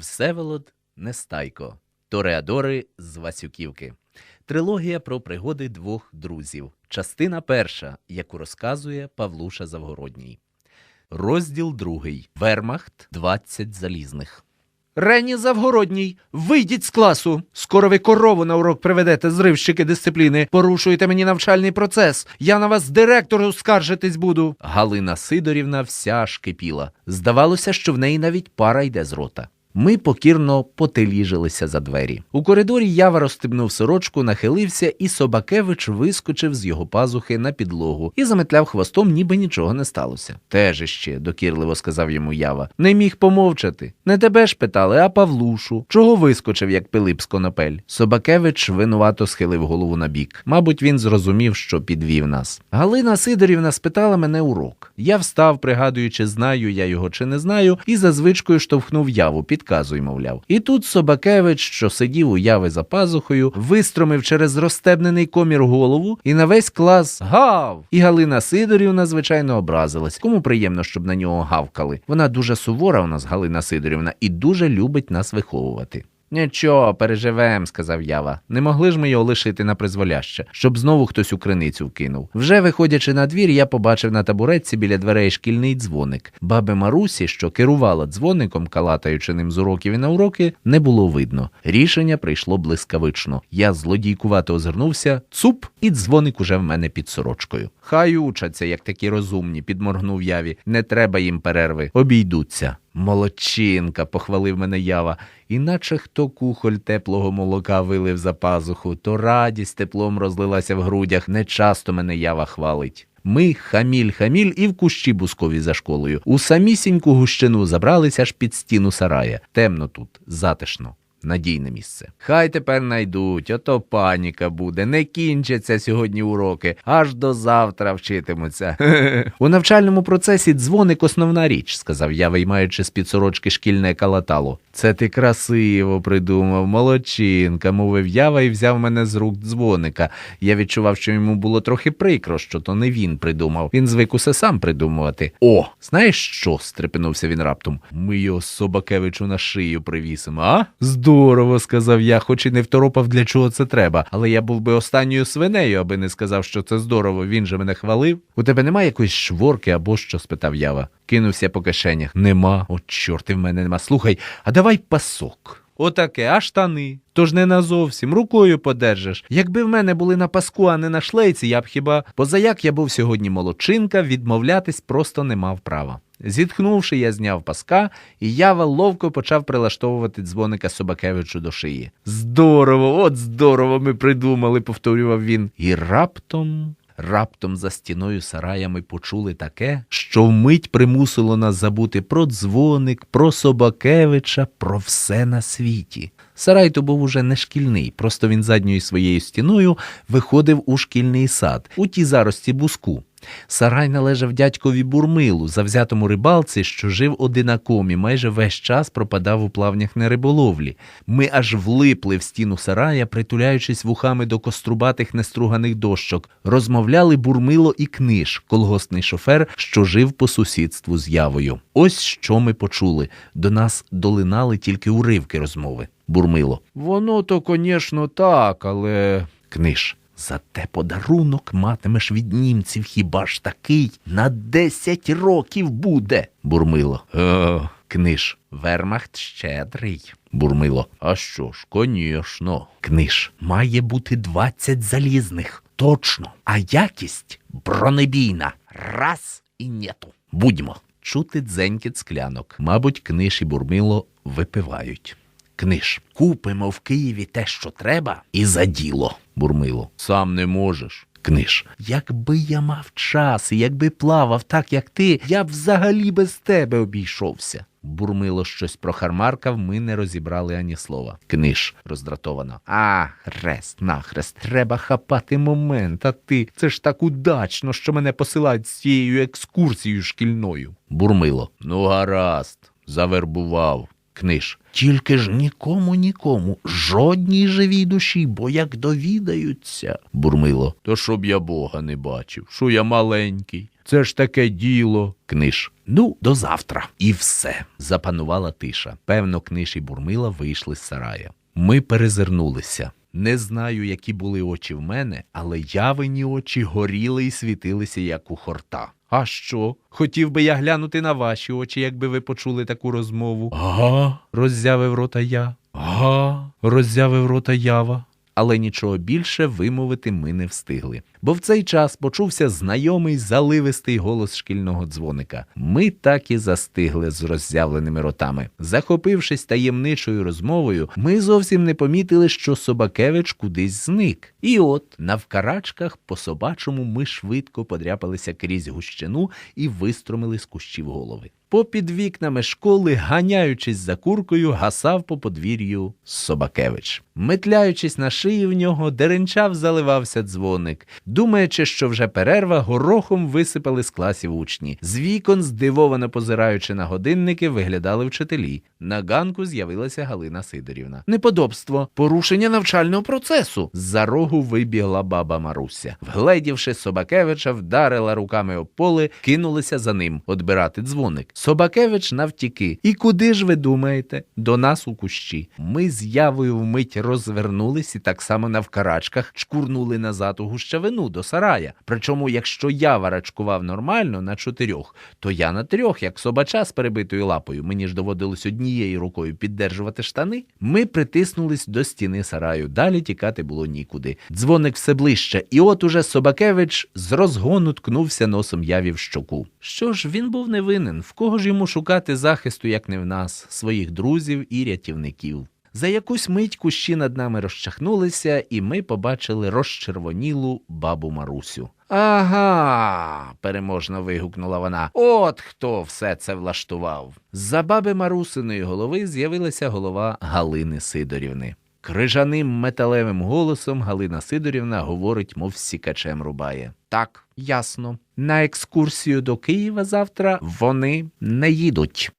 Всеволод Нестайко. Тореадори з Васюківки. Трилогія про пригоди двох друзів. Частина перша, яку розказує Павлуша Завгородній. Розділ другий. Вермахт 20 залізних. Рені Завгородній, вийдіть з класу. Скоро ви корову на урок приведете, зривщики дисципліни. Порушуєте мені навчальний процес. Я на вас директору скаржитись буду. Галина Сидорівна вся аж кипіла. Здавалося, що в неї навіть пара йде з рота. Ми покірно потеліжилися за двері. У коридорі Ява розстебнув сорочку, нахилився, і Собакевич вискочив з його пазухи на підлогу і заметляв хвостом, ніби нічого не сталося. Теж іще, докірливо сказав йому Ява. Не міг помовчати. Не тебе ж питали, а Павлушу. Чого вискочив, як Пилип з конопель? Собакевич винувато схилив голову на бік. Мабуть, він зрозумів, що підвів нас. Галина Сидорівна спитала мене урок. Я встав, пригадуючи, знаю я його чи не знаю, і за звичкою штовхнув яву, підказуй, мовляв. І тут Собакевич, що сидів у яви за пазухою, вистромив через розстебнений комір голову і на весь клас гав. І Галина Сидорівна, звичайно, образилась. Кому приємно, щоб на нього гавкали. Вона дуже сувора у нас, Галина Сидорівна, і дуже любить нас виховувати. Нічого, переживем, сказав Ява. Не могли ж ми його лишити на призволяще, щоб знову хтось у криницю вкинув. Вже виходячи на двір, я побачив на табуретці біля дверей шкільний дзвоник. Баби Марусі, що керувала дзвоником, калатаючи ним з уроків і на уроки, не було видно. Рішення прийшло блискавично. Я злодійкувато озирнувся, цуп, і дзвоник уже в мене під сорочкою. Хай учаться, як такі розумні, підморгнув яві. Не треба їм перерви, обійдуться. Молодчинка, похвалив мене ява, іначе хто кухоль теплого молока вилив за пазуху, то радість теплом розлилася в грудях. Не часто мене ява хвалить. Ми хаміль-хаміль і в кущі бускові за школою. У самісіньку гущину забралися аж під стіну сарая. Темно тут, затишно. Надійне місце. Хай тепер найдуть, ото паніка буде. Не кінчаться сьогодні уроки, аж до завтра вчитимуться. У навчальному процесі дзвоник основна річ, сказав я, виймаючи з під сорочки шкільне калатало. Це ти красиво придумав, молодчинка, мовив ява і взяв мене з рук дзвоника. Я відчував, що йому було трохи прикро, що то не він придумав. Він звик усе сам придумувати. О, знаєш що? стрепенувся він раптом. Ми його Собакевичу на шию привісимо, а? Здорово, сказав я, хоч і не второпав, для чого це треба. Але я був би останньою свинею, аби не сказав, що це здорово. Він же мене хвалив. У тебе немає якоїсь шворки або що? спитав ява. Кинувся по кишенях. Нема. От чорти в мене нема. Слухай, а давай пасок. Отаке, а штани. Тож не назовсім, рукою подержиш. Якби в мене були на паску, а не на шлейці, я б хіба. Позаяк я був сьогодні молодчинка, відмовлятись просто не мав права. Зітхнувши, я зняв паска, і ява ловко почав прилаштовувати дзвоника Собакевичу до шиї. Здорово, от здорово ми придумали, повторював він. І раптом. Раптом за стіною сарая ми почули таке, що вмить примусило нас забути про дзвоник, про Собакевича, про все на світі. Сарай то був уже не шкільний, просто він задньою своєю стіною виходив у шкільний сад, у ті зарості буску. Сарай належав дядькові Бурмилу, завзятому рибалці, що жив одинаком і майже весь час пропадав у плавнях на риболовлі. Ми аж влипли в стіну сарая, притуляючись вухами до кострубатих неструганих дощок. Розмовляли Бурмило і книж, колгоспний шофер, що жив по сусідству з явою. Ось що ми почули. До нас долинали тільки уривки розмови. Бурмило. Воно то, звісно, так, але. Книж. Зате подарунок матимеш від німців хіба ж такий на десять років буде. Бурмило. Е, книж. Вермахт щедрий. Бурмило. А що ж, конечно. Книж. Має бути двадцять залізних. Точно. А якість бронебійна. Раз і нету. Будьмо. Чути дзенькіт склянок. Мабуть, книж і бурмило випивають. Книж. Купимо в Києві те, що треба, і за діло. Бурмило. Сам не можеш. Книж. Якби я мав час, і якби плавав так, як ти, я б взагалі без тебе обійшовся. Бурмило щось прохармаркав, ми не розібрали ані слова. Книж роздратовано. А, хрест, нахрест, треба хапати момент, а ти. Це ж так удачно, що мене посилають з цією екскурсією шкільною. Бурмило. Ну, гаразд, завербував. Книж. Тільки ж нікому, нікому, жодній живій душі, бо як довідаються. Бурмило. То щоб я Бога не бачив, що я маленький. Це ж таке діло. Книж. Ну, до завтра. І все. Запанувала тиша. Певно, книж і бурмила вийшли з сарая. Ми перезирнулися. Не знаю, які були очі в мене, але явині очі горіли і світилися, як у хорта. А що? Хотів би я глянути на ваші очі, якби ви почули таку розмову. Ага, роззявив рота я. Ага, роззявив рота ява. Але нічого більше вимовити ми не встигли. Бо в цей час почувся знайомий заливистий голос шкільного дзвоника. Ми так і застигли з роззявленими ротами. Захопившись таємничою розмовою, ми зовсім не помітили, що Собакевич кудись зник. І от навкарачках по собачому ми швидко подряпалися крізь гущину і вистромили з кущів голови. Попід вікнами школи, ганяючись за куркою, гасав по подвір'ю Собакевич. Метляючись на шиї в нього, деренчав заливався дзвоник. Думаючи, що вже перерва, горохом висипали з класів учні. З вікон, здивовано позираючи на годинники, виглядали вчителі. На ганку з'явилася Галина Сидорівна. Неподобство, порушення навчального процесу. З-за рогу вибігла баба Маруся. Вгледівши Собакевича, вдарила руками об поле, кинулися за ним одбирати дзвоник. Собакевич навтіки. І куди ж ви думаєте? До нас у кущі. Ми з явою вмить розвернулись і так само навкарачках чкурнули назад у гущавину до сарая. Причому, якщо ява рачкував нормально на чотирьох, то я на трьох, як собача з перебитою лапою. Мені ж доводилось однією рукою піддержувати штани. Ми притиснулись до стіни сараю. Далі тікати було нікуди. Дзвоник все ближче, і от уже Собакевич з розгону ткнувся носом яві в щоку. Що ж, він був невинен. В кого ж йому шукати захисту, як не в нас, своїх друзів і рятівників? За якусь мить кущі над нами розчахнулися, і ми побачили розчервонілу бабу Марусю. Ага, переможно вигукнула вона. От хто все це влаштував. За баби Марусиної голови з'явилася голова Галини Сидорівни. Крижаним металевим голосом Галина Сидорівна говорить, мов сікачем рубає. Так, ясно. На екскурсію до Києва завтра вони не їдуть.